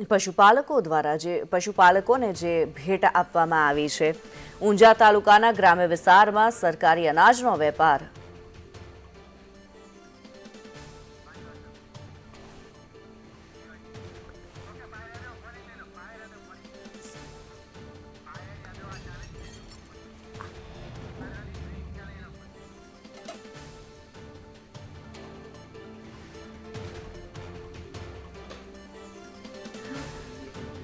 પશુપાલકો દ્વારા જે પશુપાલકોને જે ભેટ આપવામાં આવી છે. ઊંઝા તાલુકાના ગ્રામ્ય વિસ્તારમાં સરકારી અનાજનો વેપાર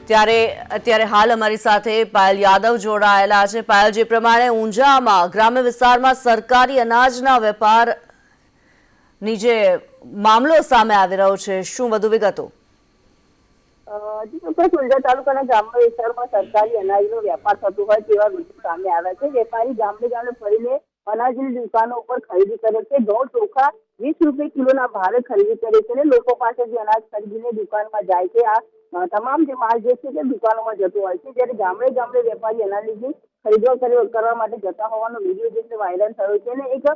ત્યારે અત્યારે હાલ અમારી સાથે પાયલ યાદવ જોડાયેલા છે. પાયલ જે પ્રમાણે ઊંઝામાં ગ્રામ્ય વિસ્તારમાં સરકારી અનાજના વેપારની જે મામલો સામે આવી રહ્યો છે શું વધુ વિગતો? અ, જી ચોક્કસ ઊંઝા તાલુકાના ગ્રામ્ય વિસ્તારમાં વેપાર થતો હોય તેવા સામે આવ્યા છે. વેપારી ગામડે ગામડે ફરીને અનાજની દુકાનો ઉપર ખરીદી કરે છે. ઘઉં ચોખા વીસ રૂપિયા કિલોના ભાવે ખરીદી કરે છે અને લોકો પાસેથી અનાજ ખરીદીને દુકાનમાં જાય છે. આ તમામ જે માલ જે છે તે દુકાનોમાં જતો હોય છે. જ્યારે ગામડે ગામડે વેપારી અનાજની ખરીદવા કરવા માટે જતા હોવાનો વીડિયો જે છે વાયરલ થયો છે અને એક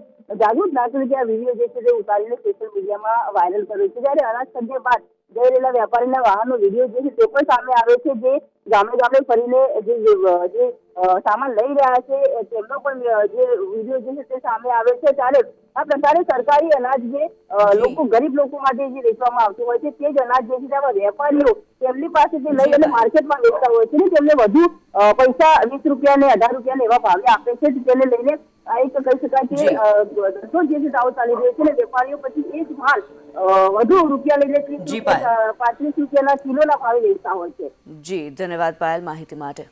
જાગૃત નાગરિકે આ વીડિયો જે છે તે ઉતારીને સોશિયલ મીડિયામાં વાયરલ કર્યો છે. જ્યારે અનાજ ખરીદ્યા બાદ જઈ રહેલા વેપારીના વાહનનો વીડિયો જે છે તે પણ સામે આવે છે જે ગામે ગામે ફરીને જે જે સામાન લઈ રહ્યા છે તેમનો પણ જે વીડિયો જે છે તે સામે આવે છે. ત્યારે આ પ્રકારે સરકારી અનાજ જે લોકો ગરીબ લોકો માટે જે વેચવામાં આવતું હોય છે તે જ અનાજ જે છે તેમાં વેપારીઓ તેમની પાસેથી લઈ અને માર્કેટમાં વેચતા હોય છે ને તેમને વધુ પૈસા વીસ રૂપિયા ને અઢાર રૂપિયા ને એવા ભાવે આપે છે. તેને લઈને આ એક કહી શકાય કે. ધંધો જે છે દાવો ચાલી રહ્યો છે ને વેપારીઓ પછી એ જ માલ વધુ રૂપિયા લઈને ત્રીસ પાંત્રીસ રૂપિયાના કિલોના ભાવે વેચતા હોય છે. જી ધન્યવાદ પાયલ માહિતી માટે.